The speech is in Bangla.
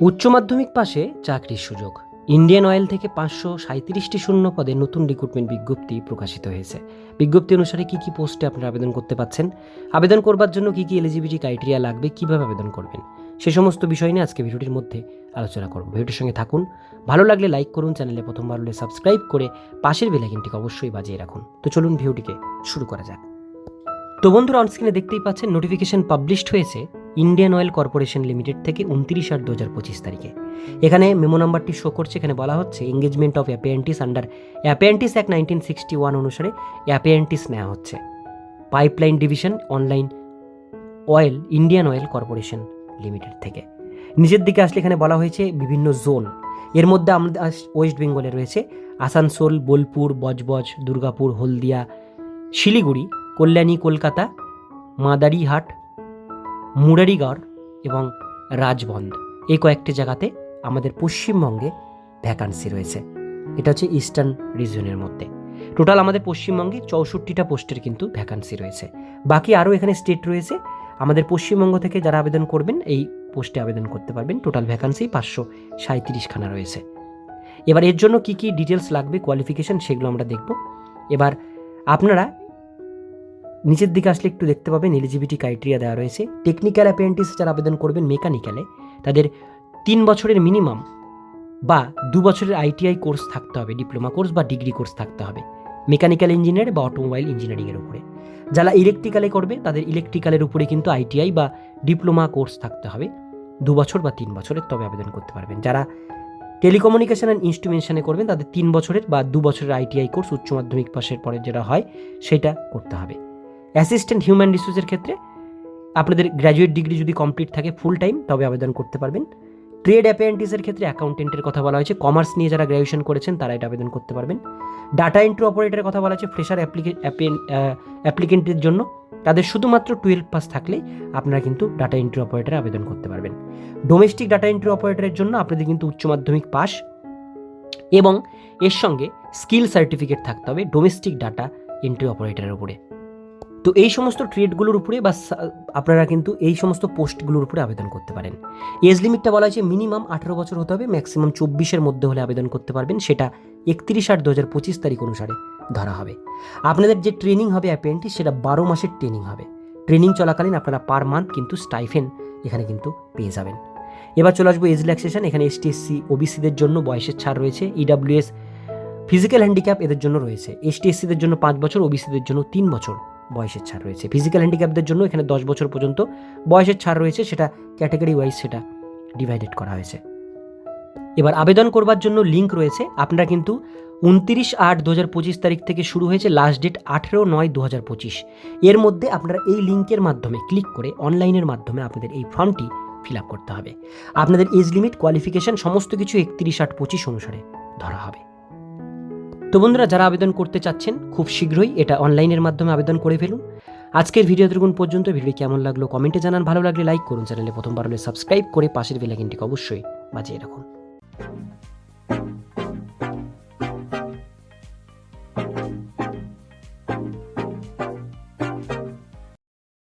উচ্চ মাধ্যমিক পাশে চাকরির সুযোগ। ইন্ডিয়ান অয়েল থেকে পাঁচশো সাঁত্রিশটি শূন্য পদে নতুন রিক্রুটমেন্ট বিজ্ঞপ্তি প্রকাশিত হয়েছে। বিজ্ঞপ্তি অনুসারে কি কি পোস্টে আপনারা আবেদন করতে পাচ্ছেন? আবেদন করবার জন্য কি কি এলিজিবিলিটি ক্রাইটেরিয়া লাগবে? কীভাবে আবেদন করবেন? সে সমস্ত বিষয় নিয়ে আজকে ভিডিওটির মধ্যে আলোচনা করব। ভিডিওটির সঙ্গে থাকুন। ভালো লাগলে লাইক করুন চ্যানেলে প্রথমবার হলে সাবস্ক্রাইব করে পাশের বেলাইকিনটিকে অবশ্যই বাজিয়ে রাখুন। তো চলুন ভিডিওটিকে শুরু করা যাক। তো বন্ধুরা অনস্ক্রিনে দেখতেই পাচ্ছেন নোটিফিকেশন পাবলিশড হয়েছে। ইন্ডিয়ান অয়েল কর্পোরেশন লিমিটেড থেকে উনত্রিশ আট দু হাজার পঁচিশ তারিখে। এখানে মেমো নাম্বারটি শো করছে, এখানে বলা হচ্ছে engagement of apprentices under apprentices act nineteen sixty one অনুসারে অ্যাপিয়েন্টিস নেওয়া হচ্ছে। Pipeline division online oil Indian oil corporation limited থেকে। নিজের দিকে আসলে এখানে বলা হয়েছে বিভিন্ন জোন এর মধ্যে আমাদের ওয়েস্ট বেঙ্গলে রয়েছে আসানসোল, বোলপুর, বজবজ, দুর্গাপুর, হলদিয়া, শিলিগুড়ি, কল্যাণী, কলকাতা, মাদারিহাট মুরারিগড় এবং রাজবন্ধ এই কয়েকটি জায়গাতে আমাদের পশ্চিমবঙ্গে ভ্যাকান্সি রয়েছে। এটা হচ্ছে ইস্টার্ন রিজনের মধ্যে। টোটাল আমাদের পশ্চিমবঙ্গে চৌষট্টিটা পোস্টের কিন্তু ভ্যাকান্সি রয়েছে। বাকি আরও এখানে স্টেট রয়েছে। আমাদের পশ্চিমবঙ্গ থেকে যারা আবেদন করবেন, এই পোস্টে আবেদন করতে পারবেন। টোটাল ভ্যাকান্সি পাঁচশো সাঁত্রিশখানা রয়েছে। এবার এর জন্য কি কি ডিটেলস লাগবে কোয়ালিফিকেশন সেগুলো আমরা দেখব। এবার আপনারা নিচের দিকে আসলে একটু দেখতে পাবেন এলিজিবিলিটি ক্রাইটেরিয়া দেওয়া রয়েছে। টেকনিক্যাল অ্যাপ্রেন্টিস যারা আবেদন করবেন মেকানিক্যালে তাদের তিন বছরের মিনিমাম বা দু বছরের আইটিআই কোর্স থাকতে হবে ডিপ্লোমা কোর্স বা ডিগ্রি কোর্স থাকতে হবে মেকানিক্যাল ইঞ্জিনিয়ার বা অটোমোবাইল ইঞ্জিনিয়ারিংয়ের উপরে। যারা ইলেকট্রিক্যালে করবে, তাদের ইলেকট্রিক্যালের উপরে কিন্তু আইটিআই বা ডিপ্লোমা কোর্স থাকতে হবে, দু বছর বা তিন বছরের তবে আবেদন করতে পারবেন। যারা টেলিকমিউনিকেশন অ্যান্ড ইনস্ট্রুমেন্টেশনে করবেন, তাদের তিন বছরের বা দু বছরের আইটিআই কোর্স উচ্চ মাধ্যমিক পাশের পরে যেটা হয়, সেটা করতে হবে। অ্যাসিস্ট্যান্ট হিউম্যান রিসোর্সের ক্ষেত্রে আপনাদের গ্র্যাজুয়েট ডিগ্রি যদি কমপ্লিট থাকে ফুল টাইম, তবে আবেদন করতে পারবেন। ট্রেড অ্যাপেন্টিসের ক্ষেত্রে অ্যাকাউন্টেন্টের কথা বলা হয়েছে। কমার্স নিয়ে যারা গ্র্যাজুয়েশন করেছেন, তারা এটা আবেদন করতে পারবেন। ডাটা এন্ট্রি অপারেটরের কথা বলা হয়েছে ফ্রেশার অ্যাপ্লিকেন্টের জন্য। তাদের শুধুমাত্র টুয়েলভ পাস থাকলেই আপনারা কিন্তু ডাটা এন্ট্রি অপারেটরে আবেদন করতে পারবেন। ডোমেস্টিক ডাটা এন্ট্রি অপারেটরের জন্য আপনাদের কিন্তু উচ্চ মাধ্যমিক পাস এবং এর সঙ্গে স্কিল সার্টিফিকেট থাকতে হবে ডোমেস্টিক ডাটা এন্ট্রি অপারেটরের উপরে। তো এই সমস্ত ট্রেডগুলোর উপরে বা আপনারা কিন্তু এই সমস্ত পোস্টগুলোর উপরে আবেদন করতে পারেন। এজ লিমিটটা বলা হয়েছে মিনিমাম আঠারো বছর হতে হবে, ম্যাক্সিমাম চব্বিশের মধ্যে হলে আবেদন করতে পারবেন, সেটা একত্রিশ আট দু হাজার পঁচিশ তারিখ অনুসারে ধরা হবে। আপনাদের যে ট্রেনিং হবে অ্যাপেন্টিস সেটা বারো মাসের ট্রেনিং হবে। ট্রেনিং চলাকালীন আপনারা পার মান্থ কিন্তু স্টাইফেন এখানে কিন্তু পেয়ে যাবেন। এবার চলে আসব এজ রিল্যাক্সেশন, এখানে এসটিএসসি, ওবিসিদের জন্য বয়সের ছাড় রয়েছে ইডাব্লিউএস ফিজিক্যাল হ্যান্ডিক্যাপ এদের জন্য রয়েছে। এসটিএসসিদের জন্য পাঁচ বছর, ওবিসিদের জন্য তিন বছর। বয়সের ছাড় রয়েছে। ফিজিক্যাল হ্যান্ডিক্যাপদের জন্য এখানে দশ বছর পর্যন্ত বয়সের ছাড় রয়েছে, সেটা ক্যাটাগরি ওয়াইজ সেটা ডিভাইডেড করা হয়েছে। এবার আবেদন করবার জন্য লিঙ্ক রয়েছে। আপনারা কিন্তু উনত্রিশ আট দু হাজার পঁচিশ তারিখ থেকে শুরু হয়েছে লাস্ট ডেট আঠেরো নয় দু হাজার পঁচিশ। এর মধ্যে আপনারা এই লিঙ্কের মাধ্যমে ক্লিক করে অনলাইনের মাধ্যমে আপনাদের এই ফর্মটি ফিল আপ করতে হবে। আপনাদের এজ লিমিট কোয়ালিফিকেশন সমস্ত কিছু একত্রিশ আট পঁচিশ অনুসারে ধরা হবে। তো বন্ধুরা, যারা আবেদন করতে চাচ্ছেন, খুব শীঘ্রই এটা অনলাইনের মাধ্যমে আবেদন করে ফেলুন। আজকের ভিডিও দেখুন পর্যন্ত। ভিডিও কেমন লাগল কমেন্টে জানান। ভালো লাগলে লাইক করুন। চ্যানেলে প্রথমবার হলে সাবস্ক্রাইব করে পাশের বেলাইকিনটিকে অবশ্যই বাজিয়ে রাখুন।